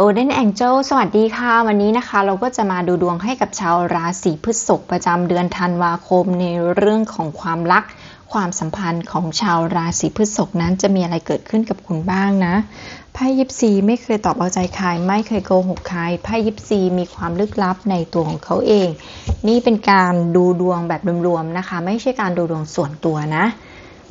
Golden Angel สวัสดีค่ะ วันนี้นะคะ เราก็จะมาดูดวงให้กับชาวราศีพฤษภประจำเดือนธันวาคมในเรื่องของความรัก ความสัมพันธ์ของชาวราศีพฤษภนั้นจะมีอะไรเกิดขึ้นกับคุณบ้างนะไพ่ยิปซีไม่เคยตอบเอาใจใครไม่เคยโกหกใครไพ่ยิปซีมีความลึกลับในตัวของเขาเอง นี่เป็นการดูดวงแบบรวมๆนะคะ ไม่ใช่การดูดวงส่วนตัวนะ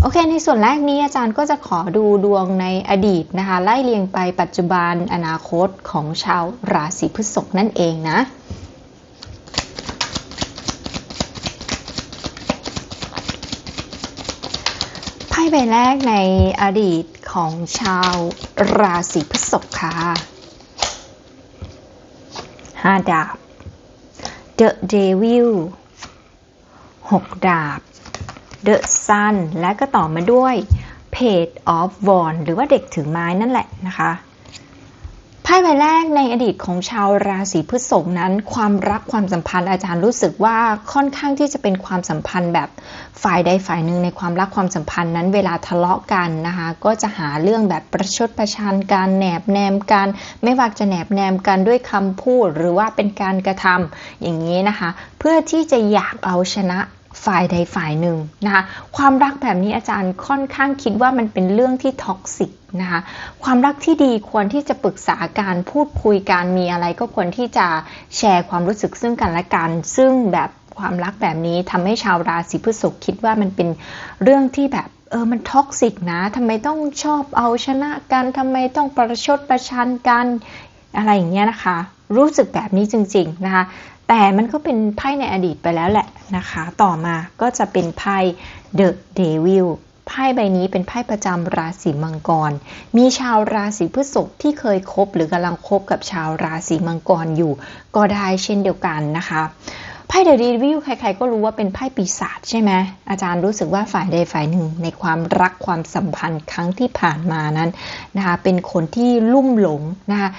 โอเค ในส่วนแรกนี้อาจารย์ก็จะขอดูดวงในอดีตนะคะ ไล่เรียงไปปัจจุบันอนาคตของชาวราศีพฤษภนั่นเองนะไพ่ใบแรกในอดีตของชาวราศีพฤษภค่ะห้าดาบ The Devil หกดาบ The Sun และก็ต่อมาด้วย Page of Wands หรือว่าเด็กถือไม้นั่นแหละนะคะไพ่ใบแรกในอดีตของชาวราศีพฤษภนั้น ความรักความสัมพันธ์อาจารย์รู้สึกว่าค่อนข้างที่จะเป็นความสัมพันธ์แบบฝ่ายใดฝ่ายหนึ่งในความรักความสัมพันธ์นั้นเวลาทะเลาะกันนะคะก็จะหาเรื่องแบบประชดประชันการแหนบแนมกันไม่ว่าจะแหนบแนมกันด้วยคำพูดหรือว่าเป็นการกระทำอย่างนี้นะคะ เพื่อที่จะอยากเอาชนะ ฝ่ายใดฝ่ายหนึ่งนะคะความรักแบบนี้อาจารย์ค่อนข้างคิดว่ามันเป็นเรื่องที่ท็อกซิกนะคะความรักที่ดีควรที่จะปรึกษาการพูดคุยการมีอะไรก็ควรที่จะแชร์ความรู้สึกซึ่งกันและกันซึ่งแบบความรักแบบนี้ทำให้ชาวราศีพฤษภคิดว่ามันเป็นเรื่องที่แบบเออ มันท็อกซิกนะทำไมต้องชอบเอาชนะกันทำไมต้องประชดประชันกัน อะไรอย่างเงี้ยนะคะ รู้สึกแบบนี้จริง ๆ นะคะ แต่มันก็เป็นไพ่ในอดีตไปแล้วแหละนะคะ ต่อมาก็จะเป็นไพ่ The Devil ไพ่ใบนี้เป็นไพ่ประจำราศีมังกร มีชาวราศีพฤษภที่เคยคบหรือกำลังคบกับชาวราศีมังกรอยู่ ก็ได้เช่นเดียวกันนะคะ ไพ่เดอะรีวิวใครๆก็รู้ว่าเป็นไพ่ปีศาจใช่ไหมอาจารย์รู้สึกว่าฝ่ายใดฝ่ายหนึ่งในความรักความสัมพันธ์ครั้งที่ผ่านมานั้นนะคะเป็นคนที่ลุ่มหลงนะคะ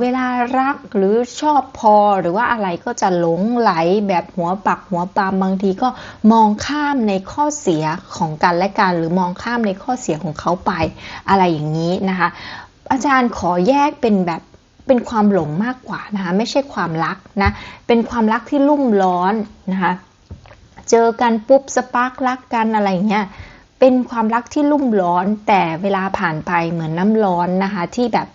เวลารักหรือชอบพอหรือว่าอะไรก็จะหลงไหลแบบหัวปักหัวปามบางทีก็มองข้ามในข้อเสียของกันและกันหรือมองข้ามในข้อเสียของเขาไปอะไรอย่างนี้นะคะอาจารย์ขอแยกเป็นแบบ เป็นความหลงมากกว่านะคะไม่ใช่ความรักนะเป็นความรักที่ลุ่มร้อนนะคะเจอกันปุ๊บสปาร์กรักกันอะไรเงี้ยเป็นความรักที่ลุ่มร้อนแต่เวลาผ่านไปเหมือนน้ำร้อนนะคะที่แบบ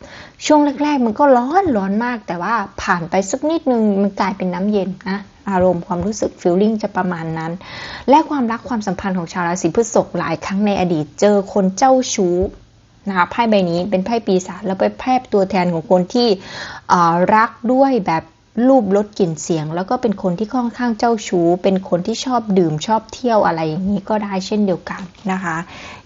ช่วงแรก ๆ มันก็ร้อนร้อนมาก แต่ว่าผ่านไปสักนิดนึงมันกลายเป็นน้ำเย็นนะอารมณ์ความรู้สึกฟีลลิ่งจะประมาณนั้น และความรักความสัมพันธ์ของชาวราศีพฤษภหลายครั้งในอดีตเจอคนเจ้าชู้ นะคะไพ่ใบนี้เป็นไพ่ปีศาจแล้วไปแพ่ตัวแทนของคนที่รักด้วยแบบรูปลดกลิ่นเสียง แล้วก็เป็นคนที่ค่อนข้างเจ้าชู้ เป็นคนที่ชอบดื่มชอบเที่ยวอะไรอย่างนี้ก็ได้เช่นเดียวกันนะคะ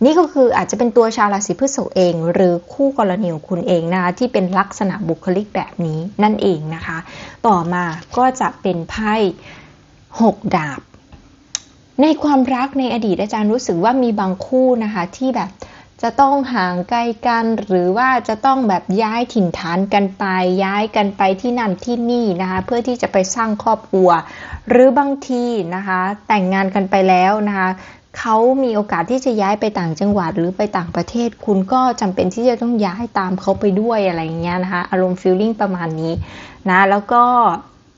นี่ก็คืออาจจะเป็นตัวชาวราศีพฤษภเอง หรือคู่กรณีของคุณเองนะคะที่เป็นลักษณะบุคลิกแบบนี้นั่นเองนะคะ ต่อมาก็จะเป็นไพ่หกดาบ ในความรักในอดีตอาจารย์รู้สึกว่ามีบางคู่นะคะที่แบบ จะต้องห่างไกลกันหรือว่าจะต้องแบบย้ายถิ่นฐานกันไป ย้ายกันไปที่นั่นที่นี่นะคะเพื่อที่จะไปสร้างครอบครัว หรือบางทีนะคะแต่งงานกันไปแล้วนะคะเขามีโอกาสที่จะย้ายไปต่างจังหวัดหรือไปต่างประเทศ คุณก็จำเป็นที่จะต้องย้ายตามเขาไปด้วยอะไรอย่างเงี้ยนะคะอารมณ์ฟีลลิ่งประมาณนี้นะแล้วก็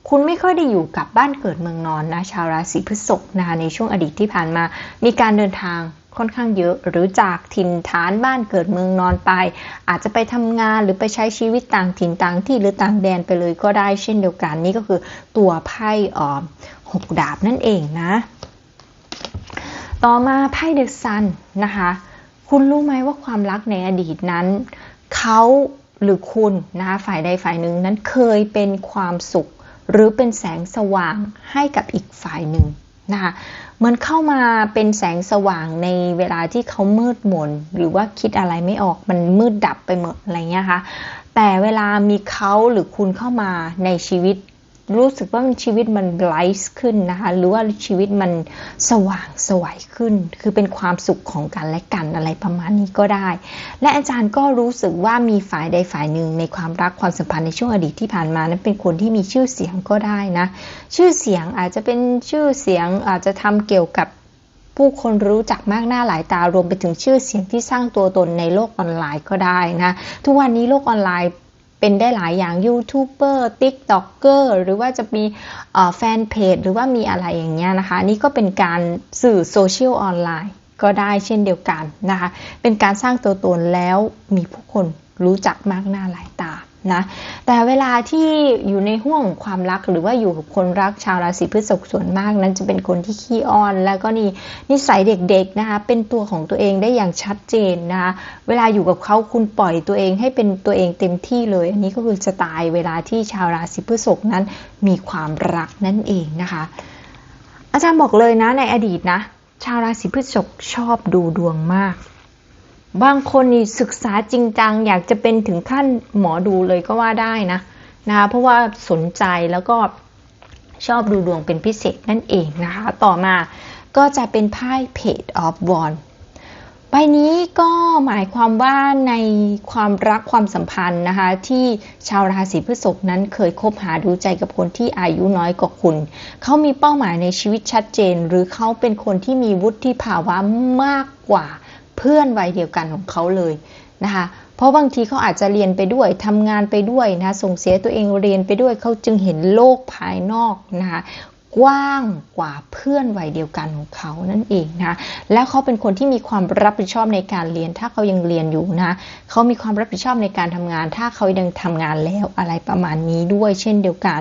คุณไม่ค่อยได้อยู่กับบ้านเกิดเมืองนอนนะชาวราศีพฤษภนะคะในช่วงอดีตที่ผ่านมา มีการเดินทาง ค่อนข้างเยอะ หรือจากถิ่นฐานบ้านเกิดเมืองนอนไป อาจจะไปทำงานหรือไปใช้ชีวิตต่างถิ่นต่างที่หรือต่างแดนไปเลยก็ได้เช่นเดียวกันนี่ก็คือตัวไพ่หกดาบนั่นเองนะ ต่อมาไพ่เดอะซันนะคะ คุณรู้ไหมว่าความรักในอดีตนั้นเขาหรือคุณนะคะฝ่ายใดฝ่ายหนึ่งนั้นเคยเป็นความสุข หรือเป็นแสงสว่างให้กับอีกฝ่ายหนึ่งนะคะ มันเข้ามาเป็นแสงสว่างในเวลาที่เขามืดมน หรือว่าคิดอะไรไม่ออกมันมืดดับไปหมดอะไรเงี้ยค่ะแต่เวลามีเขาหรือคุณเข้ามาในชีวิต รู้สึกว่าชีวิตมันไบรท์ขึ้นนะคะ หรือว่าชีวิตมันสว่างสวยขึ้น คือเป็นความสุขของกันและกันอะไรประมาณนี้ก็ได้ และอาจารย์ก็รู้สึกว่ามีฝ่ายใดฝ่ายหนึ่งในความรักความสัมพันธ์ในช่วงอดีตที่ผ่านมานั้นเป็นคนที่มีชื่อเสียงก็ได้นะ ชื่อเสียงอาจจะเป็นชื่อเสียงอาจจะทำเกี่ยวกับผู้คนรู้จักมากหน้าหลายตารวมไปถึงชื่อเสียงที่สร้างตัวตนในโลกออนไลน์ก็ได้นะ ทุกวันนี้โลกออนไลน์ เป็นได้หลายอย่างยูทูบเบอร์ติ๊กต็อกเกอร์หรือว่าจะมีแฟนเพจหรือว่ามีอะไรอย่างเงี้ยนะคะนี่ก็เป็นการสื่อโซเชียลออนไลน์ก็ได้เช่นเดียวกันนะคะ เป็นการสร้างตัวตนแล้วมีผู้คนรู้จักมากหน้าหลายตา นะแต่เวลาที่อยู่ในห่วงความรักหรือว่าอยู่กับคนรักชาวราศีพฤษภส่วนมากนั้นจะเป็นคนที่ขี้อ้อน แล้วก็นี่นิสัยเด็กๆนะคะเป็นตัวของตัวเองได้อย่างชัดเจนนะคะเวลาอยู่กับเขาคุณปล่อยตัวเองให้เป็นตัวเองเต็มที่เลยอันนี้ก็คือสไตล์เวลาที่ชาวราศีพฤษภนั้นมีความรักนั่นเองนะคะ อาจารย์บอกเลยนะในอดีตนะชาวราศีพฤษภชอบดูดวงมาก บางคนนี่ศึกษาจริงจัง อยากจะเป็นถึงขั้นหมอดูเลยก็ว่าได้นะนะคะเพราะว่าสนใจแล้วก็ชอบดูดวงเป็นพิเศษนั่นเองนะคะ ต่อมาก็จะเป็นไพ่ Page of w a n d ใบนี้ก็หมายความว่าในความรักความสัมพันธ์นะคะ ที่ชาวราศีพฤษภนั้นเคยคบหาดูใจกับคนที่อายุน้อยกว่าคุณ เขามีเป้าหมายในชีวิตชัดเจน หรือเขาเป็นคนที่มีวุฒิภาวะมากกว่า พื่อนวัยเดียวกันของเขาเลยนะคะเพราะบางทีเขาอาจจะเรียนไปด้วยทำงานไปด้วยนะส่งเสียตัวเองเรียนไปด้วยเขาจึงเห็นโลกภายนอกนะคะ กว้างกว่าเพื่อนวัยเดียวกันของเขานั่นเองนะแล้วเขาเป็นคนที่มีความรับผิดชอบในการเรียน ถ้าเขายังเรียนอยู่นะเขามีความรับผิดชอบในการทำงาน ถ้าเขายังทำงานแล้วอะไรประมาณนี้ด้วยเช่นเดียวกัน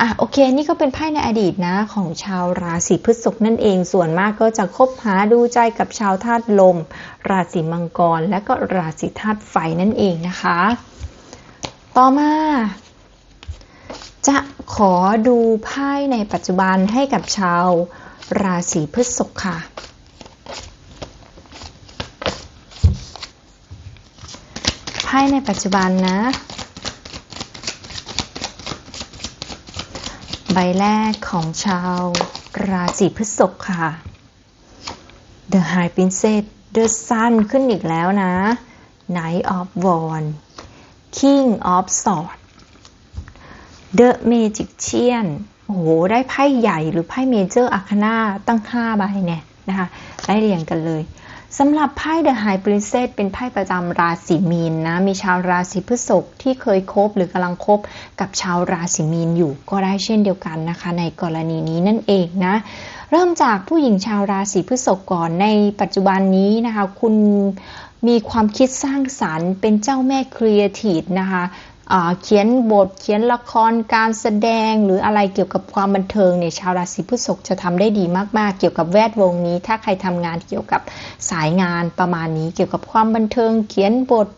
อะโอเค นี่ก็เป็นไพ่ในอดีตนะของชาวราศีพฤษภนั่นเอง ส่วนมากก็จะคบหาดูใจกับชาวธาตุลม ราศีมังกร และก็ราศีธาตุไฟนั่นเองนะคะ ต่อมา จะขอดูไพ่ในปัจจุบันให้กับชาวราศีพฤษภค่ะ ไพ่ในปัจจุบันนะ ใบแรกของชาวราศีพฤษภค่ะ The High Princess The Sun ขึ้นอีกแล้วนะ Knight of Wands King of Swords The Magician โอ้โห ได้ไพ่ใหญ่หรือไพ่เมเจอร์อาคานาตั้ง5ใบเนี่ยนะคะได้เรียงกันเลยสำหรับไพ่ The High Princess เป็นไพ่ประจำราศีมีนนะ มีชาวราศีพฤษภที่เคยคบหรือกำลังคบกับชาวราศีมีนอยู่ก็ได้เช่นเดียวกันนะคะ ในกรณีนี้นั่นเองนะ เริ่มจากผู้หญิงชาวราศีพฤษภก่อนในปัจจุบันนี้นะคะ คุณมีความคิดสร้างสารรค์เป็นเจ้าแม่ครีเอทีฟนะคะ เขียนบทเขียนละครการแสดงหรืออะไรเกี่ยวกับความบันเทิงเนี่ยชาวราศีพฤษภจะทำได้ดีมากๆ เกี่ยวกับแวดวงนี้ ถ้าใครทำงานเกี่ยวกับสายงานประมาณนี้ เกี่ยวกับความบันเทิง เขียนบท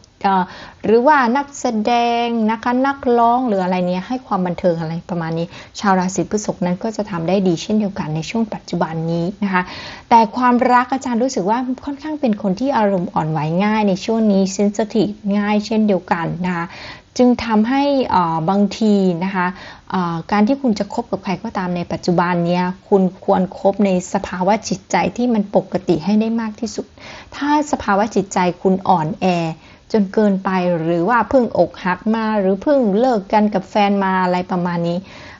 หรือว่านักแสดงนะคะนักร้องหรืออะไรเนี้ยให้ความบันเทิงอะไรประมาณนี้ ชาวราศีพฤษภนั้นก็จะทำได้ดีเช่นเดียวกันในช่วงปัจจุบันนี้นะคะ แต่ความรักอาจารย์รู้สึกว่าค่อนข้างเป็นคนที่อารมณ์อ่อนไหวง่ายในช่วงนี้เซนซิทีฟง่ายเช่นเดียวกันนะคะ จึงทำให้บางทีนะคะการที่คุณจะคบกับใครก็ตามในปัจจุบันเนี้ยคุณควรครบในสภาวะจิตใจที่มันปกติให้ได้มากที่สุด ถ้าสภาวะจิตใจคุณอ่อนแอ จนเกินไปหรือว่าเพิ่งอกหักมาหรือเพิ่งเลิกกันกับแฟนมาอะไรประมาณนี้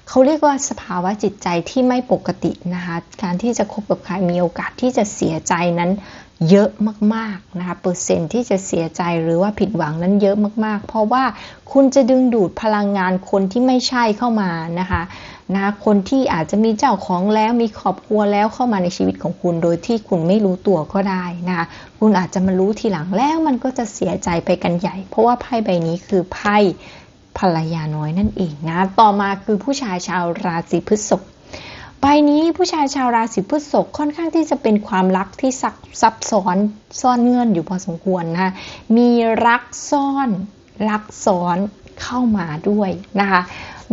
เขาเรียกว่าสภาวะจิตใจที่ไม่ปกตินะคะ การที่จะคบกับใครมีโอกาสที่จะเสียใจนั้น เยอะมากๆนะคะเปอร์เซ็นที่จะเสียใจหรือว่าผิดหวังนั้นเยอะมากๆ เพราะว่าคุณจะดึงดูดพลังงานคนที่ไม่ใช่เข้ามานะคะนะคนที่อาจจะมีเจ้าของแล้วมีครอบครัวแล้วเข้ามาในชีวิตของคุณ โดยที่คุณไม่รู้ตัวก็ได้นะคะคุณอาจจะมารู้ทีหลังแล้วมันก็จะเสียใจไปกันใหญ่ เพราะว่าไพ่ใบนี้คือไพ่ภรรยาน้อยนั่นเองนะต่อมาคือผู้ชายชาวราศีพฤษภ ใบนี้ผู้ชายชาวราศีพฤษภค่อนข้างที่จะเป็นความรักที่ซับซ้อนซ่อนเงื่อนอยู่พอสมควรนะมีรักซ่อนรักซ้อนเข้ามาด้วยนะคะ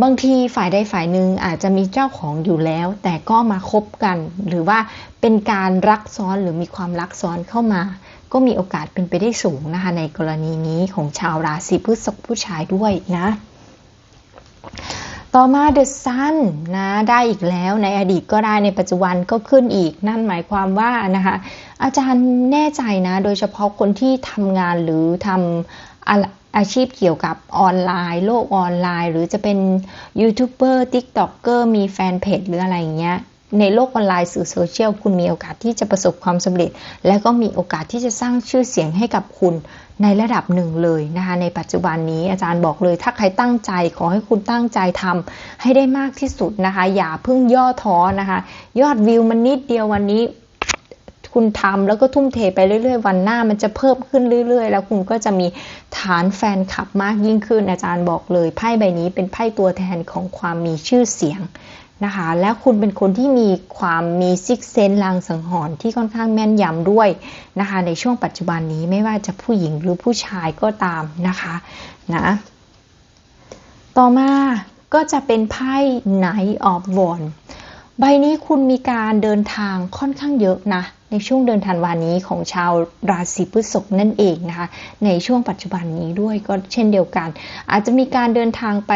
บางทีฝ่ายใดฝ่ายหนึ่งอาจจะมีเจ้าของอยู่แล้ว แต่ก็มาคบกัน หรือว่าเป็นการรักซ้อนหรือมีความรักซ้อนเข้ามา ก็มีโอกาสเป็นไปได้สูงนะคะในกรณีนี้ของชาวราศีพฤษภผู้ชายด้วยนะ ต่อมา The Sun นะได้อีกแล้วในอดีตก็ได้ในปัจจุบันก็ขึ้นอีก นั่นหมายความว่านะคะ อาจารย์แน่ใจนะ โดยเฉพาะคนที่ทำงานหรือทำอาชีพเกี่ยวกับออนไลน์ โลกออนไลน์ หรือจะเป็นยูทูบเบอร์ติ๊กต็อกเกอร์มีแฟนเพจหรืออะไรอย่างเงี้ย ในโลกออนไลน์สื่อโซเชียลคุณมีโอกาสที่จะประสบความสำเร็จ และก็มีโอกาสที่จะสร้างชื่อเสียงให้กับคุณในระดับหนึ่งเลยนะคะ ในปัจจุบันนี้อาจารย์บอกเลย ถ้าใครตั้งใจขอให้คุณตั้งใจทำให้ได้มากที่สุดนะคะ อย่าเพิ่งย่อท้อนะคะ ยอดวิวมันนิดเดียววันนี้คุณทำแล้วก็ทุ่มเทไปเรื่อยๆ วันหน้ามันจะเพิ่มขึ้นเรื่อย ๆ แล้วคุณก็จะมีฐานแฟนคลับมากยิ่งขึ้นอาจารย์บอกเลยไพ่ใบนี้เป็นไพ่ตัวแทนของความมีชื่อเสียง นะคะ และคุณเป็นคนที่มีความมีซิกเซนลางสังหรณ์ที่ค่อนข้างแม่นยำด้วยนะคะ ในช่วงปัจจุบันนี้ไม่ว่าจะผู้หญิงหรือผู้ชายก็ตามนะคะนะต่อมาก็จะเป็นไพ่ Knight of w a n d ใบนี้คุณมีการเดินทางค่อนข้างเยอะนะ ในช่วงเดือนธันวานี้ของชาวราศีพฤษภนั่นเองนะคะ ในช่วงปัจจุบันนี้ด้วยก็เช่นเดียวกัน อาจจะมีการเดินทางไป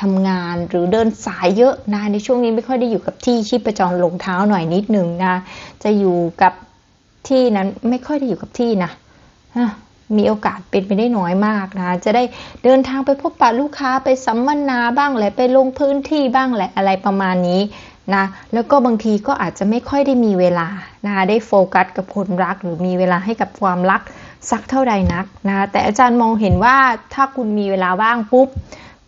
ทำงานหรือเดินสายเยอะนะในช่วงนี้ไม่ค่อยได้อยู่กับที่ชีพจรลงเท้าหน่อยนิดนึงนะจะอยู่กับที่นั้นไม่ค่อยได้อยู่กับที่นะมีโอกาสเป็นไปได้น้อยมากนะ จะได้เดินทางไปพบปะลูกค้าไปสัมมนาบ้างแหละไปลงพื้นที่บ้างแหละอะไรประมาณนี้ นะแล้วก็บางทีก็อาจจะไม่ค่อยได้มีเวลานะคะได้โฟกัสกับคนรัก หรือมีเวลาให้กับความรักสักเท่าใดนักนะแต่อาจารย์มองเห็นว่าถ้าคุณมีเวลาว่างปุ๊บ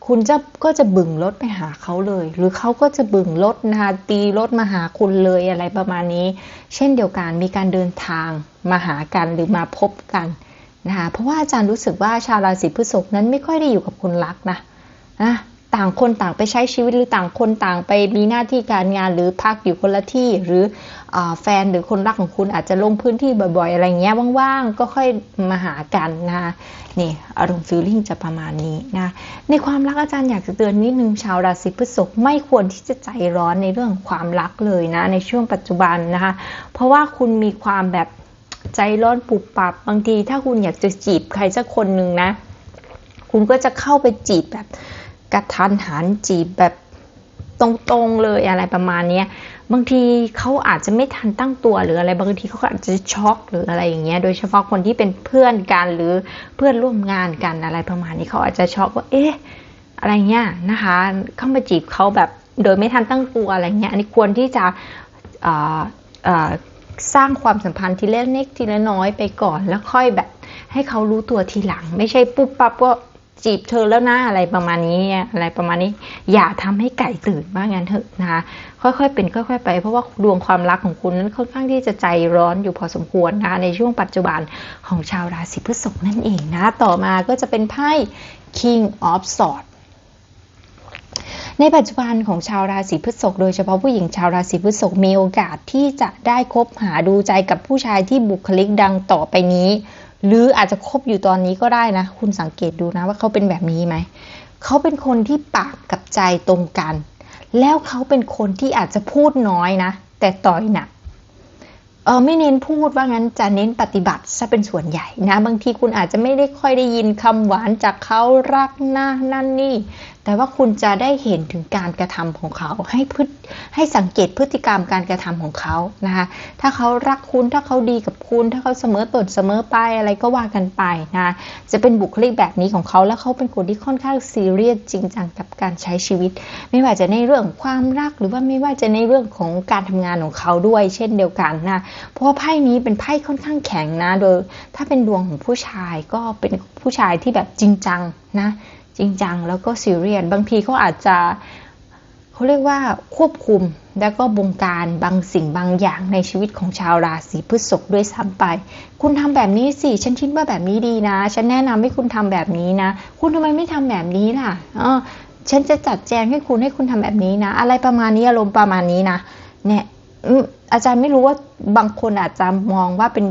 คุณจะก็จะบึงรถไปหาเขาเลย หรือเขาก็จะบึงรถนะคะตีรถมาหาคุณเลยอะไรประมาณนี้ เช่นเดียวกันมีการเดินทางมาหากันหรือมาพบกันนะคะเพราะว่าอาจารย์รู้สึกว่าชาวราศีพฤษภนั้นไม่ค่อยได้อยู่กับคนรักนะนะ ต่างคนต่างไปใช้ชีวิตหรือต่างคนต่างไปมีหน้าที่การงานหรือพักอยู่คนละที่หรืออแฟนหรือคนรักของคุณอาจจะลงพื้นที่บ่อย ๆ อะไรเงี้ยว่างๆ ก็ค่อยมาหากันนะนี่อารมณ์ฟีลลิ่งจะประมาณนี้นะในความรักอาจารย์อยากจะเตือนนิดนึงชาวราศีพฤษภไม่ควรที่จะใจร้อนในเรื่องความรักเลยนะในช่วงปัจจุบันนะคะ เพราะว่าคุณมีความแบบใจร้อนปุบปับบางที ถ้าคุณอยากจะจีบใครสักคนหนึ่งนะ คุณก็จะเข้าไปจีบแบบ กระทันหันจีบแบบตรงๆเลยอะไรประมาณนี้บางทีเขาอาจจะไม่ทันตั้งตัวหรืออะไร บางทีเขาอาจจะช็อกหรืออะไรอย่างเงี้ย โดยเฉพาะคนที่เป็นเพื่อนกันหรือเพื่อนร่วมงานกันอะไรประมาณนี้เขาอาจจะช็อกว่าเอ๊ะอะไรเงี้ยนะคะเข้ามาจีบเขาแบบโดยไม่ทันตั้งตัวอะไรเงี้ยอันนี้ควรที่จะสร้างความสัมพันธ์ทีละเล็กทีละน้อยไปก่อน แล้วค่อยแบบให้เขารู้ตัวทีหลัง ไม่ใช่ปุ๊บปั๊บก็ จีบเธอแล้วนะอะไรประมาณนี้อะไรประมาณนี้ อย่าทำให้ไก่ตื่นว่างั้นเถอะนะคะ ค่อยๆเป็นค่อย ๆ ไป เพราะว่าดวงความรักของคุณนั้นค่อนข้างที่จะใจร้อนอยู่พอสมควรนะคะในช่วงปัจจุบันของชาวราศีพฤษภนั่นเองนะต่อมาก็จะเป็นไพ่ King of Swords ในปัจจุบันของชาวราศีพฤษภโดยเฉพาะผู้หญิงชาวราศีพฤษภมีโอกาสที่จะได้คบหาดูใจกับผู้ชายที่บุคลิกดังต่อไปนี้ หรืออาจจะคบอยู่ตอนนี้ก็ได้นะ คุณสังเกตดูนะว่าเขาเป็นแบบนี้ไหม เขาเป็นคนที่ปากกับใจตรงกัน แล้วเขาเป็นคนที่อาจจะพูดน้อยนะ แต่ต่อยหนักเออไม่เน้นพูดว่างั้นจะเน้นปฏิบัติซะเป็นส่วนใหญ่นะ บางทีคุณอาจจะไม่ได้ค่อยได้ยินคำหวานจากเขารักหน้านั่นนี่ แต่ว่าคุณจะได้เห็นถึงการกระทำของเขา ให้พฤให้สังเกตพฤติกรรมการกระทำของเขานะคะ ถ้าเขารักคุณถ้าเขาดีกับคุณ ถ้าเขาเสมอต้นเสมอไปอะไรก็ว่ากันไปนะจะเป็นบุคลิกแบบนี้ของเขาแล้วเขาเป็นคนที่ค่อนข้างซีเรียสจริงจังกับการใช้ชีวิต ไม่ว่าจะในเรื่องความรักหรือว่าไม่ว่าจะในเรื่องของการทำงานของเขาด้วย เช่นเดียวกันนะเพราะว่าไพ่นี้เป็นไพ่ค่อนข้างแข็งนะโดย ถ้าเป็นดวงของผู้ชายก็เป็นผู้ชายที่แบบจริงจังนะ จริงจังแล้วก็ซีเรียสบางทีเขาอาจจะเขาเรียกว่าควบคุมแล้วก็บงการบางสิ่งบางอย่างในชีวิตของชาวราศีพฤษภด้วยซ้ำไป คุณทำแบบนี้สิ ฉันคิดว่าแบบนี้ดีนะ ฉันแนะนำให้คุณทำแบบนี้นะ คุณทำไมไม่ทำแบบนี้ล่ะอ๋อฉันจะจัดแจงให้คุณให้คุณทำแบบนี้นะ อะไรประมาณนี้อารมณ์ประมาณนี้นะ เนี่ยอาจารย์ไม่รู้ว่าบางคนอาจจะมองว่าเป็น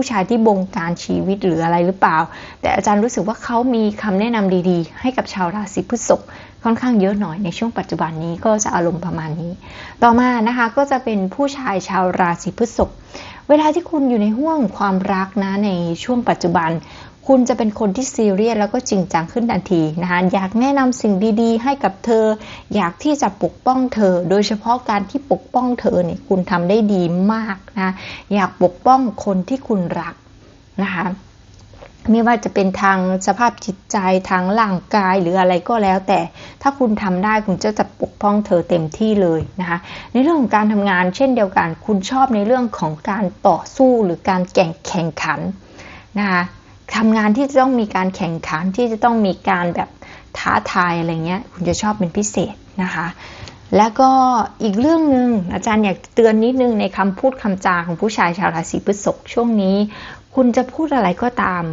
ผู้ชายที่บงการชีวิตหรืออะไรหรือเปล่า แต่อาจารย์รู้สึกว่าเขามีคำแนะนำดีๆ ให้กับชาวราศีพฤษภค่อนข้างเยอะหน่อยในช่วงปัจจุบันนี้ก็จะอารมณ์ประมาณนี้ ต่อมานะคะก็จะเป็นผู้ชายชาวราศีพฤษภเวลาที่คุณอยู่ในห่วงความรักนะในช่วงปัจจุบัน คุณจะเป็นคนที่ซีเรียสแล้วก็จริงจังขึ้นทันทีนะคะอยากแนะนำสิ่งดีๆ ให้กับเธอ อยากที่จะปกป้องเธอ โดยเฉพาะการที่ปกป้องเธอเนี่ยคุณทำได้ดีมากนะอยากปกป้องคนที่คุณรักนะคะไม่ว่าจะเป็นทางสภาพจิตใจทางร่างกายหรืออะไรก็แล้ว แต่ถ้าคุณทำได้คุณจะจะปกป้องเธอเต็มที่เลยนะคะในเรื่องของการทำงานเช่นเดียวกัน คุณชอบในเรื่องของการต่อสู้หรือการแข่งแข่งขันนะคะ ทำงานที่จะต้องมีการแข่งขันที่จะต้องมีการแบบท้าทายอะไรเงี้ยคุณจะชอบเป็นพิเศษนะคะ แล้วก็อีกเรื่องหนึ่งอาจารย์อยากเตือนนิดนึงในคำพูดคำจาของผู้ชายชาวราศีพฤษภช่วงนี้ คุณจะพูดอะไรก็ตาม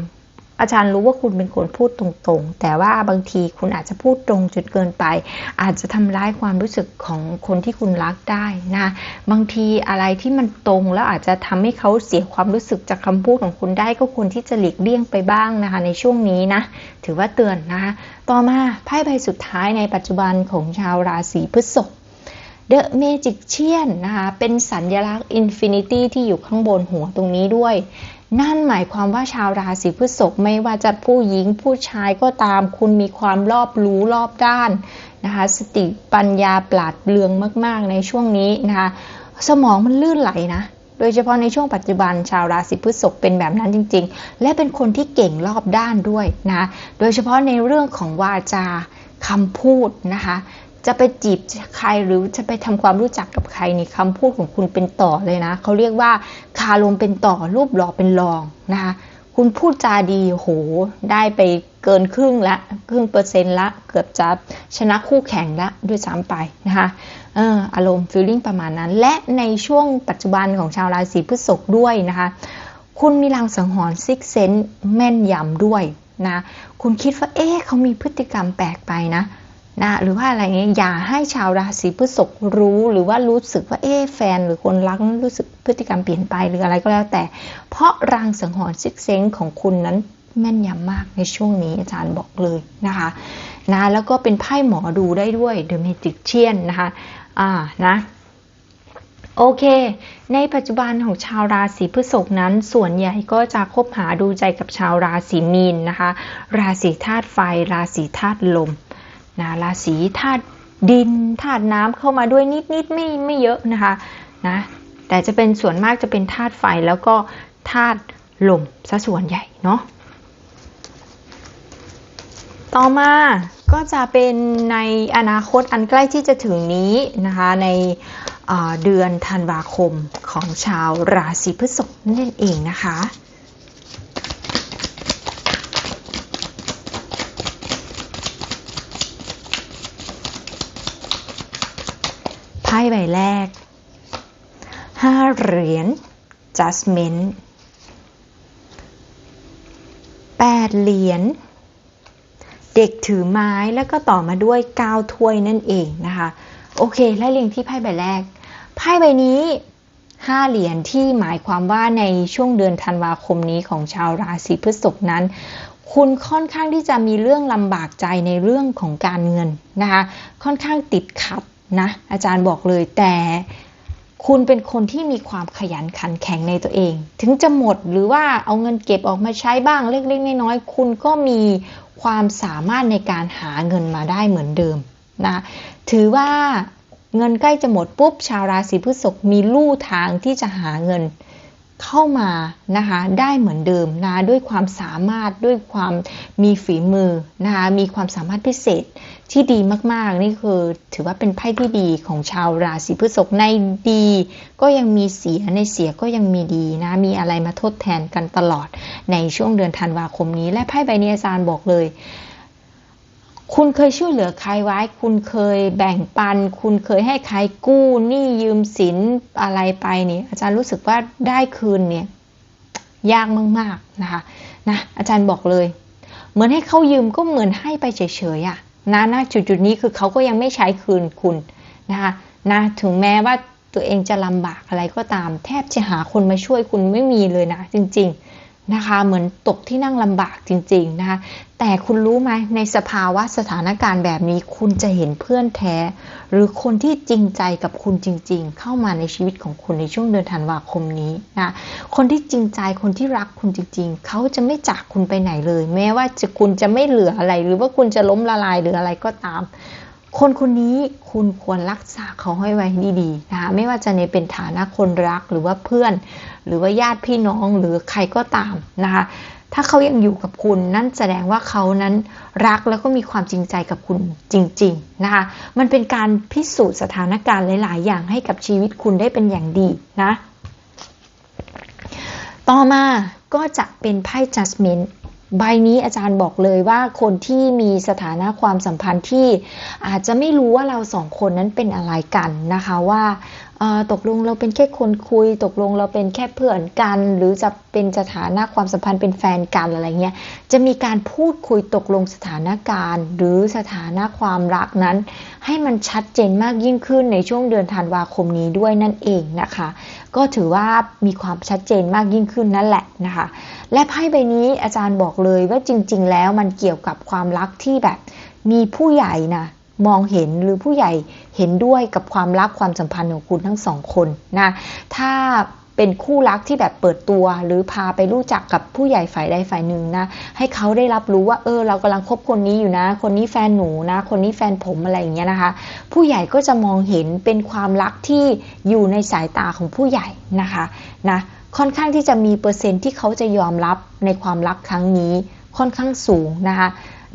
อาจารย์รู้ว่าคุณเป็นคนพูดตรงๆ แต่ว่าบางทีคุณอาจจะพูดตรงจนเกินไป อาจจะทำร้ายความรู้สึกของคนที่คุณรักได้นะ บางทีอะไรที่มันตรงแล้วอาจจะทำให้เขาเสียความรู้สึกจากคำพูดของคุณได้ก็ควรที่จะหลีกเลี่ยงไปบ้างนะคะ ในช่วงนี้นะ ถือว่าเตือนนะคะ ต่อมาไพ่ใบสุดท้ายในปัจจุบันของชาวราศีพฤษภ The Magician นะคะ เป็นสัญลักษณ์ Infinity ที่อยู่ข้างบนหัวตรงนี้ด้วย นั่นหมายความว่าชาวราศีพฤษภไม่ว่าจะผู้หญิงผู้ชายก็ตาม คุณมีความรอบรู้รอบด้านนะคะสติปัญญาปราดเปลืองมาก ๆ ในช่วงนี้นะคะสมองมันลื่นไหลนะโดยเฉพาะในช่วงปัจจุบันชาวราศีพฤษภเป็นแบบนั้นจริง ๆ และเป็นคนที่เก่งรอบด้านด้วยนะ โดยเฉพาะในเรื่องของวาจาคำพูดนะคะ จะไปจีบใครหรือจะไปทำความรู้จักกับใครนี่คำพูดของคุณเป็นต่อเลยนะเขาเรียกว่าคาลมเป็นต่อรูปหล่อเป็นรองนะคะคุณพูดจาดีโหได้ไปเกินครึ่งละครึ่งเปอร์เซ็นต์ละเกือบจะชนะคู่แข่งละด้วยซ้ำไปนะคะเอออารมณ์ฟีลลิ่งประมาณนั้น และในช่วงปัจจุบันของชาวราศีพฤษภด้วยนะคะคุณมีลางสังหรณ์ซิกเซนแม่นยำด้วยนะคุณคิดว่าเอ๊ะเขามีพฤติกรรมแปลกไปนะ นะหรือว่าอะไรเงี้ยอย่าให้ชาวราศีพฤษภรู้หรือว่ารู้สึกว่าเอ๊แฟนหรือคนรักรู้สึกพฤติกรรมเปลี่ยนไปหรืออะไรก็แล้วแต่ เพราะรางสังหรณ์ซิกเซนของคุณนั้นแม่นยำมากในช่วงนี้อาจารย์บอกเลยนะคะนะแล้วก็เป็นไพ่หมอดูได้ด้วย The Magician นะคะอ่านะโอเค ในปัจจุบันของชาวราศีพฤษภนั้น ส่วนใหญ่ก็จะคบหาดูใจกับชาวราศีมีนนะคะ ราศีธาตุไฟ ราศีธาตุลม นะราศีธาตุดินธาตุน้ำเข้ามาด้วยนิดนิดไม่ไม่เยอะนะคะนะแต่จะเป็นส่วนมากจะเป็นธาตุไฟแล้วก็ธาตุลมซะส่วนใหญ่เนาะต่อมาก็จะเป็นในอนาคตอันใกล้ที่จะถึงนี้นะคะในเดือนธันวาคมของชาวราศีพฤษภนั่นเองนะคะ พ่ใบแรกห้าเหรียญ judgment แปดเหรียญ เด็กถือไม้แล้วก็ต่อมาด้วยกาวถ้วยนั่นเองนะคะ โอเคไล่เรียงที่ไพ่ใบแรก ไพ่ใบนี้ห้าเหรียญที่หมายความว่าในช่วงเดือนธันวาคมนี้ของชาวราศีพฤษภนั้น คุณค่อนข้างที่จะมีเรื่องลำบากใจในเรื่องของการเงินนะคะ ค่อนข้างติดขัด นะอาจารย์บอกเลยแต่คุณเป็นคนที่มีความขยันขันแข็งในตัวเอง ถึงจะหมดหรือว่าเอาเงินเก็บออกมาใช้บ้างเล็กๆน้อยๆคุณก็มีความสามารถในการหาเงินมาได้เหมือนเดิมนะถือว่าเงินใกล้จะหมดปุ๊บชาวราศีพฤษภมีลู่ทางที่จะหาเงินเข้ามานะคะได้เหมือนเดิมนะด้วยความสามารถด้วยความมีฝีมือนะคะมีความสามารถพิเศษ ที่ดีมากๆ นี่คือถือว่าเป็นไพ่ที่ดีของชาวราศีพฤษภในดี ก็ยังมีเสียในเสียก็ยังมีดีนะ มีอะไรมาทดแทนกันตลอดในช่วงเดือนธันวาคมนี้ และไพ่ใบนี้อาจารย์บอกเลย คุณเคยช่วยเหลือใครไว้ คุณเคยแบ่งปัน คุณเคยให้ใครกู้หนี้ยืมสินอะไรไปเนี่ยอาจารย์รู้สึกว่าได้คืนเนี่ยยากมากๆนะคะนะอาจารย์บอกเลย เหมือนให้เขายืมก็เหมือนให้ไปเฉยๆอะ่ะ นะนะจุดจุดนี้คือเขาก็ยังไม่ใช้คืนคุณนะคะนะถึงแม้ว่าตัวเองจะลำบากอะไรก็ตาม แทบจะหาคนมาช่วยคุณไม่มีเลยนะจริง ๆ นะคะ เหมือนตกที่นั่งลำบากจริง ๆ นะคะ แต่คุณรู้ไหมในสภาวะสถานการณ์แบบนี้ คุณจะเห็นเพื่อนแท้ หรือคนที่จริงใจกับคุณจริง ๆ เข้ามาในชีวิตของคุณในช่วงเดือนธันวาคมนี้นะคนที่จริงใจคนที่รักคุณจริง ๆ เขาจะไม่จากคุณไปไหนเลย แม้ว่าจะคุณจะไม่เหลืออะไร หรือว่าคุณจะล้มละลายหรืออะไรก็ตาม คนคนนี้คุณควรรักษาเขาให้ไว้ดีๆนะคะไม่ว่าจะในเป็นฐานะคนรักหรือว่าเพื่อน หรือว่าญาติพี่น้องหรือใครก็ตามนะคะถ้าเขายังอยู่กับคุณนั่นแสดงว่าเขานั้นรักแล้วก็มีความจริงใจกับคุณจริงๆนะคะมันเป็นการพิสูจน์สถานการณ์หลาย ๆ อย่างให้กับชีวิตคุณได้เป็นอย่างดีนะต่อมาก็จะเป็นไพ่ judgment ใบนี้อาจารย์บอกเลยว่าคนที่มีสถานะความสัมพันธ์ที่อาจจะไม่รู้ว่าเราสองคนนั้นเป็นอะไรกันนะคะว่าตกลงเราเป็นแค่คนคุย ตกลงเราเป็นแค่เพื่อนกัน หรือจะเป็นสถานะความสัมพันธ์เป็นแฟนกันอะไรเงี้ยจะมีการพูดคุยตกลงสถานการณ์ หรือสถานะความรักนั้น ให้มันชัดเจนมากยิ่งขึ้นในช่วงเดือนธันวาคมนี้ด้วยนั่นเองนะคะ ก็ถือว่ามีความชัดเจนมากยิ่งขึ้นนั่นแหละนะคะ และไพ่ใบนี้อาจารย์บอกเลยว่าจริง ๆ แล้วมันเกี่ยวกับความรักที่แบบ มีผู้ใหญ่นะมองเห็นหรือผู้ใหญ่เห็นด้วยกับความรักความสัมพันธ์ของคุณทั้งสองคนนะถ้าเป็นคู่รักที่แบบเปิดตัว หรือพาไปรู้จักกับผู้ใหญ่ฝ่ายใดฝ่ายหนึ่งนะ ให้เขาได้รับรู้ว่าเออ เรากำลังคบคนนี้อยู่นะ คนนี้แฟนหนูนะ คนนี้แฟนผมอะไรอย่างเงี้ยนะคะ ผู้ใหญ่ก็จะมองเห็นเป็นความรักที่อยู่ในสายตาของผู้ใหญ่นะคะนะ ค่อนข้างที่จะมีเปอร์เซ็นต์ที่เขาจะยอมรับในความรักครั้งนี้ค่อนข้างสูงนะคะ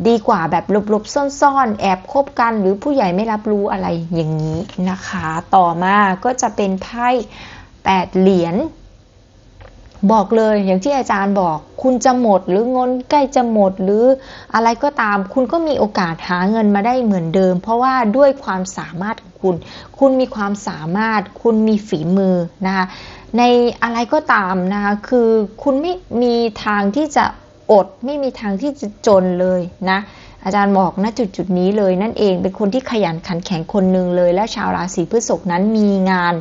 ดีกว่าแบบหลบๆ ซ่อนๆ แอบคบกัน หรือผู้ใหญ่ไม่รับรู้อะไรอย่างนี้นะคะ ต่อมาก็จะเป็นไพ่แปดเหรียญบอกเลยอย่างที่อาจารย์บอก คุณจะหมดหรือเงินใกล้จะหมดหรืออะไรก็ตาม คุณก็มีโอกาสหาเงินมาได้เหมือนเดิม เพราะว่าด้วยความสามารถของคุณ คุณมีความสามารถ คุณมีฝีมือนะคะ ในอะไรก็ตามนะคะคือคุณไม่มีทางที่จะอดไม่มีทางที่จะจนเลยนะ อาจารย์บอกณจุดจุดนี้เลยนั่นเองเป็นคนที่ขยันขันแข็งคนหนึ่งเลย และชาวราศีพฤษภนั้นมีงาน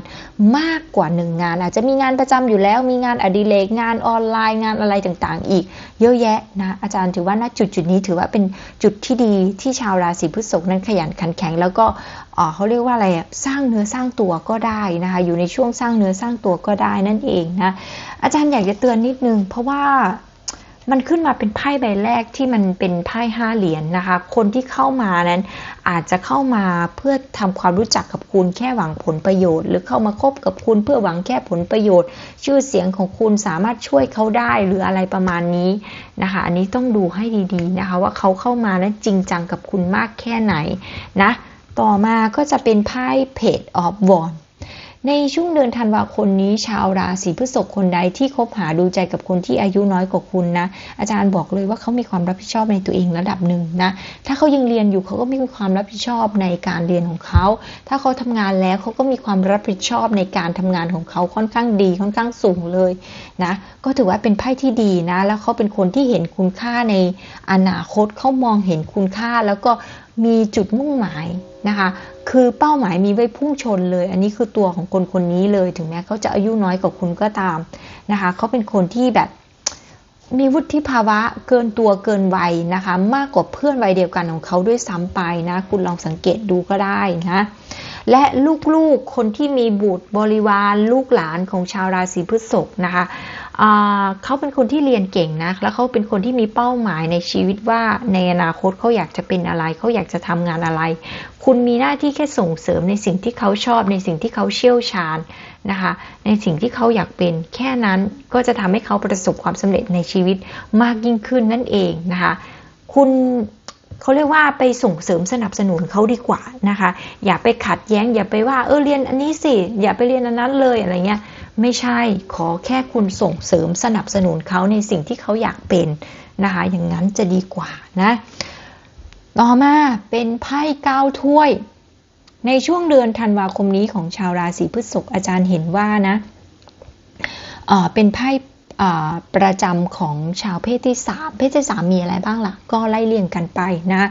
มากกว่าหนึ่งงาน อาจจะมีงานประจำอยู่แล้ว มีงานอดิเรกงานออนไลน์งานอะไรต่างๆ อีก เยอะแยะนะอาจารย์ถือว่าณจุดจุดนี้ถือว่าเป็นจุดที่ดีที่ชาวราศีพฤษภนั้นขยันขันแข็ง แล้วก็เขาเรียกว่าอะไรสร้างเนื้อสร้างตัวก็ได้นะคะอยู่ในช่วงสร้างเนื้อสร้างตัวก็ได้นั่นเองนะอาจารย์อยากจะเตือนนิดนึงเพราะว่า มันขึ้นมาเป็นไพ่ใบแรกที่มันเป็นไพ่ห้าเหรียญนนะคะ คนที่เข้ามานั้นอาจจะเข้ามาเพื่อทำความรู้จักกับคุณแค่หวังผลประโยชน์ หรือเข้ามาคบกับคุณเพื่อหวังแค่ผลประโยชน์ ชื่อเสียงของคุณสามารถช่วยเขาได้หรืออะไรประมาณนี้นะคะ อันนี้ต้องดูให้ดีๆนะคะ ว่าเขาเข้ามานั้นจริงจังกับคุณมากแค่ไหนนะ ต่อมาก็จะเป็นไพ่เพจออฟวอน ในช่วงเดือนธันวาคมนี้ชาวราศีพฤษภคนใดที่คบหาดูใจกับคนที่อายุน้อยกว่าคุณนะ อาจารย์บอกเลยว่าเขามีความรับผิดชอบในตัวเองระดับหนึ่งนะถ้าเขายังเรียนอยู่เขาก็มีความรับผิดชอบในการเรียนของเขา ถ้าเขาทำงานแล้วเขาก็มีความรับผิดชอบในการทำงานของเขาค่อนข้างดีค่อนข้างสูงเลยนะก็ถือว่าเป็นไพ่ที่ดีนะ แล้วเขาเป็นคนที่เห็นคุณค่าในอนาคตเขามองเห็นคุณค่าแล้วก็ มีจุดมุ่งหมายนะคะ คือเป้าหมายมีไว้พุ่งชนเลย อันนี้คือตัวของคนคนนี้เลย ถึงแม้เขาจะอายุน้อยกว่าคุณก็ตามนะคะ เขาเป็นคนที่แบบมีวุฒิภาวะเกินตัวเกินวัยนะคะ มากกว่าเพื่อนวัยเดียวกันของเขาด้วยซ้ำไปนะ คุณลองสังเกตดูก็ได้นะและลูกๆคนที่มีบุตรบริวารลูกหลานของชาวราศีพฤษภนะคะ เขาเป็นคนที่เรียนเก่งนะ แล้วเขาเป็นคนที่มีเป้าหมายในชีวิตว่าในอนาคตเขาอยากจะเป็นอะไร เขาอยากจะทำงานอะไร คุณมีหน้าที่แค่ส่งเสริมในสิ่งที่เขาชอบ ในสิ่งที่เขาเชี่ยวชาญนะคะ ในสิ่งที่เขาอยากเป็น แค่นั้นก็จะทำให้เขาประสบความสำเร็จในชีวิตมากยิ่งขึ้นนั่นเองนะคะ คุณเขาเรียกว่าไปส่งเสริมสนับสนุนเขาดีกว่านะคะ อย่าไปขัดแย้ง อย่าไปว่าเออเรียนอันนี้สิ อย่าไปเรียนอันนั้นเลยอะไรเงี้ย ไม่ใช่ขอแค่คุณส่งเสริมสนับสนุนเขาในสิ่งที่เขาอยากเป็นนะคะ อย่างนั้นจะดีกว่านะ ต่อมาเป็นไพ่เก้าถ้วย ในช่วงเดือนธันวาคมนี้ของชาวราศีพฤษภอาจารย์เห็นว่านะเป็นไพ่ ประจำของชาวเพศที่ 3 เพศที่ 3 มีอะไรบ้างละ่ะ ก็ไล่เลี่ยงกันไปนะ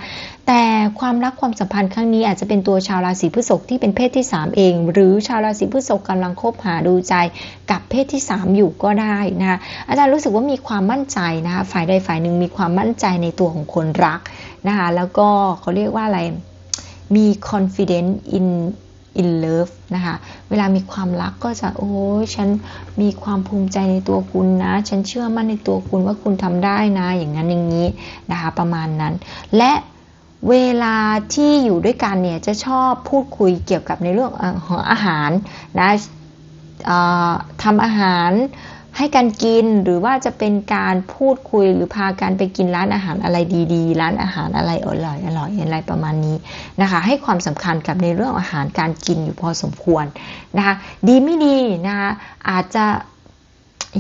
แต่ความรักความสัมพันธ์ครั้งนี้อาจจะเป็นตัวชาวราศีพฤษภที่เป็นเพศที่ 3 เอง หรือชาวราศีพฤษภกำลังคบหาดูใจกับเพศที่ 3 อยู่ก็ได้นะอาจารย์รู้สึกว่ามีความมั่นใจนะคะฝ่ายใดฝ่ายหนึ่งมีความมั่นใจในตัวของคนรักนะคะแล้วก็เขาเรียกว่าอะไรมี confidence in in love นะคะ เวลามีความรักก็จะโอ้ฉันมีความภูมิใจในตัวคุณนะ ฉันเชื่อมั่นในตัวคุณว่าคุณทำได้นะ อย่างนั้นอย่างนี้นะคะประมาณนั้น และเวลาที่อยู่ด้วยกันเนี่ยจะชอบพูดคุยเกี่ยวกับในเรื่องของอาหารนะทำอาหาร ให้การกินหรือว่าจะเป็นการพูดคุยหรือพากันไปกินร้านอาหารอะไรดีๆ ร้านอาหารอะไรอร่อยอร่อยอะไรประมาณนี้นะคะ ให้ความสำคัญกับในเรื่องอาหารการกินอยู่พอสมควรนะคะ ดีไม่ดีนะคะอาจจะ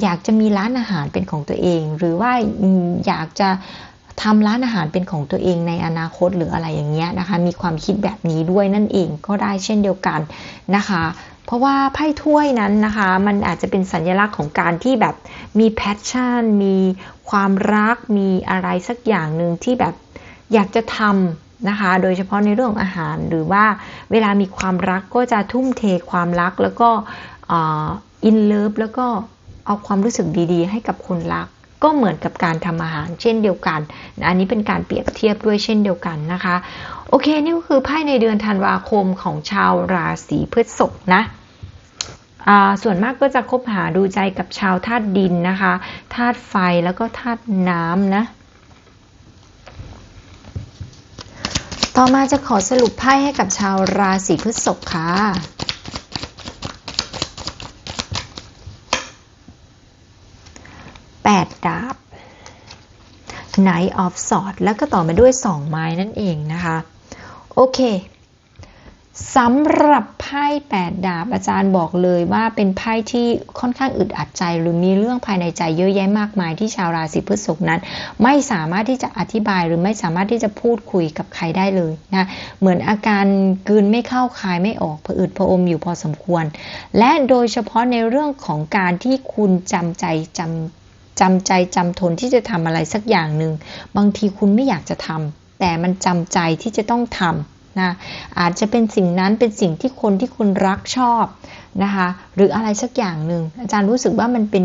อยากจะมีร้านอาหารเป็นของตัวเอง หรือว่าอยากจะทำร้านอาหารเป็นของตัวเองในอนาคตหรืออะไรอย่างเงี้ยนะคะ มีความคิดแบบนี้ด้วยนั่นเองก็ได้เช่นเดียวกันนะคะ เพราะว่าไพ่ถ้วยนั้นนะคะ มันอาจจะเป็นสัญลักษณ์ของการที่แบบมีแพชชั่น มีความรัก มีอะไรสักอย่างหนึ่งที่แบบอยากจะทำนะคะ โดยเฉพาะในเรื่องอาหารหรือว่าเวลามีความรักก็จะทุ่มเทความรักแล้วก็อินเลิฟแล้วก็เอาความรู้สึกดีๆ ให้กับคนรักก็เหมือนกับการทำอาหารเช่นเดียวกัน อันนี้เป็นการเปรียบเทียบด้วยเช่นเดียวกันนะคะ โอเค นี่ก็คือไพ่ในเดือนธันวาคมของชาวราศีพฤษภนะ ส่วนมากก็จะคบหาดูใจกับชาวธาตุดินนะคะธาตุไฟแล้วก็ธาตุน้ำนะ ต่อมาจะขอสรุปไพ่ให้กับชาวราศีพฤษภค่ะ8ดาบ Knight of Swords แล้วก็ต่อมาด้วย 2 ไม้นั่นเองนะคะ โอเค สำหรับไพ่8ดาบอาจารย์บอกเลยว่าเป็นไพ่ที่ค่อนข้างอึดอัดใจ หรือมีเรื่องภายในใจเยอะแยะมากมายที่ชาวราศีพฤษภนั้น ไม่สามารถที่จะอธิบายหรือไม่สามารถที่จะพูดคุยกับใครได้เลยนะเหมือนอาการกืนไม่เข้าคายไม่ออกผะอืดผะอมอยู่พอสมควร และโดยเฉพาะในเรื่องของการที่คุณจำใจจำจำใจจำทนที่จะทำอะไรสักอย่างหนึ่งบางทีคุณไม่อยากจะทำแต่มันจำใจที่จะต้องทำ นะอาจจะเป็นสิ่งนั้นเป็นสิ่งที่คนที่คุณรักชอบนะคะหรืออะไรสักอย่างหนึ่งอาจารย์รู้สึกว่ามันเป็น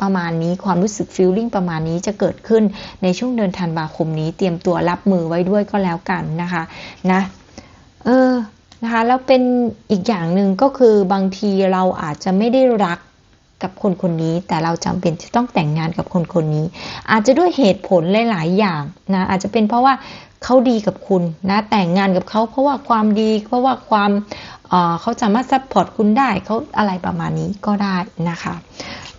ประมาณนี้ความรู้สึกฟีลลิ่งประมาณนี้จะเกิดขึ้นในช่วงเดือนธันวาคมนี้ เตรียมตัวรับมือไว้ด้วยก็แล้วกันนะคะนะเออนะคะแล้วเป็นอีกอย่างหนึ่งก็คือบางทีเราอาจจะไม่ได้รักกับคนคนนี้ แต่เราจำเป็นจะต้องแต่งงานกับคนคนนี้ อาจจะด้วยเหตุผลหลาย ๆ อย่างนะอาจจะเป็นเพราะว่า เขาดีกับคุณนะแต่งงานกับเขาเพราะว่าความดี เพราะว่าความเขาสามารถซัพพอร์ตคุณได้เขาอะไรประมาณนี้ก็ได้นะคะ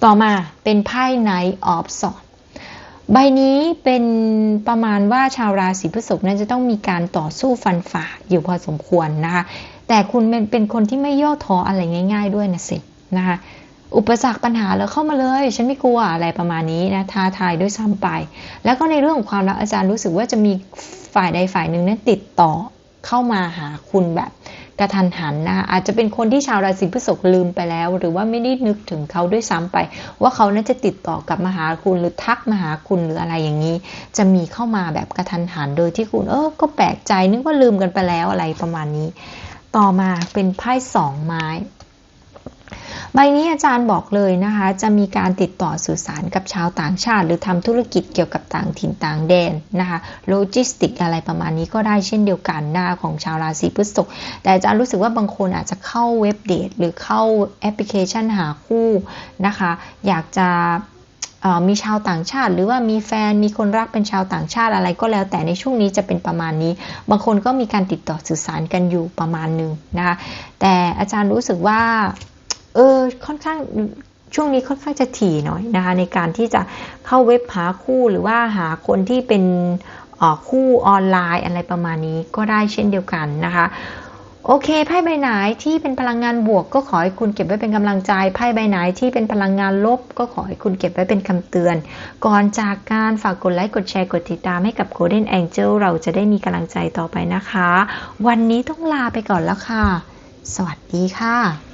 ต่อมาเป็นไพ่ไนท์ออฟสอดใบนี้เป็นประมาณว่าชาวราศีพฤษภนั้นจะต้องมีการต่อสู้ฟันฝ่าอยู่พอสมควรนะคะ แต่คุณเป็นคนที่ไม่ย่อท้ออะไรง่าย ๆ ด้วยนะสินะคะ อุปสรรคปัญหาแล้วเข้ามาเลย ฉันไม่กลัวอะไรประมาณนี้นะท้าทายด้วยซ้ำไป แล้วก็ในเรื่องของความรักอาจารย์รู้สึกว่าจะมีฝ่ายใดฝ่ายหนึ่งนั้นติดต่อเข้ามาหาคุณแบบกระทันหันนะอาจจะเป็นคนที่ชาวราศีพฤษภลืมไปแล้ว หรือว่าไม่ได้นึกถึงเขาด้วยซ้ำไป ว่าเขาน่าจะติดต่อกลับมาหาคุณหรือทักมาหาคุณหรืออะไรอย่างนี้ จะมีเข้ามาแบบกระทันหันโดยที่คุณเออก็แปลกใจนึกว่าลืมกันไปแล้วอะไรประมาณนี้ ต่อมาเป็นไพ่สองไม้ ใบนี้อาจารย์บอกเลยนะคะ จะมีการติดต่อสื่อสารกับชาวต่างชาติ หรือทำธุรกิจเกี่ยวกับต่างถิ่นต่างแดนนะคะโลจิสติกอะไรประมาณนี้ก็ได้เช่นเดียวกันหน้าของชาวราศีพฤษภแต่อาจารย์รู้สึกว่าบางคนอาจจะเข้าเว็บเดทหรือเข้าแอปพลิเคชันหาคู่นะคะ อยากจะมีชาวต่างชาติ หรือว่ามีแฟนมีคนรักเป็นชาวต่างชาติอะไรก็แล้วแต่ในช่วงนี้จะเป็นประมาณนี้ บางคนก็มีการติดต่อสื่อสารกันอยู่ประมาณหนึ่งนะคะแต่อาจารย์รู้สึกว่า เออค่อนข้างช่วงนี้ค่อนข้างจะถี่หน่อยนะคะ ในการที่จะเข้าเว็บหาคู่หรือว่าหาคนที่เป็นคู่ออนไลน์อะไรประมาณนี้ก็ได้เช่นเดียวกันนะคะโอเคไพ่ใบไหนที่เป็นพลังงานบวก ก็ขอให้คุณเก็บไว้เป็นกำลังใจไพ่ใบไหนที่เป็นพลังงานลบ ก็ขอให้คุณเก็บไว้เป็นคำเตือน ก่อนจากการฝากกดไลค์กดแชร์กดติดตามให้กับ Golden Angel เราจะได้มีกำลังใจต่อไปนะคะ วันนี้ต้องลาไปก่อนแล้วค่ะ สวัสดีค่ะ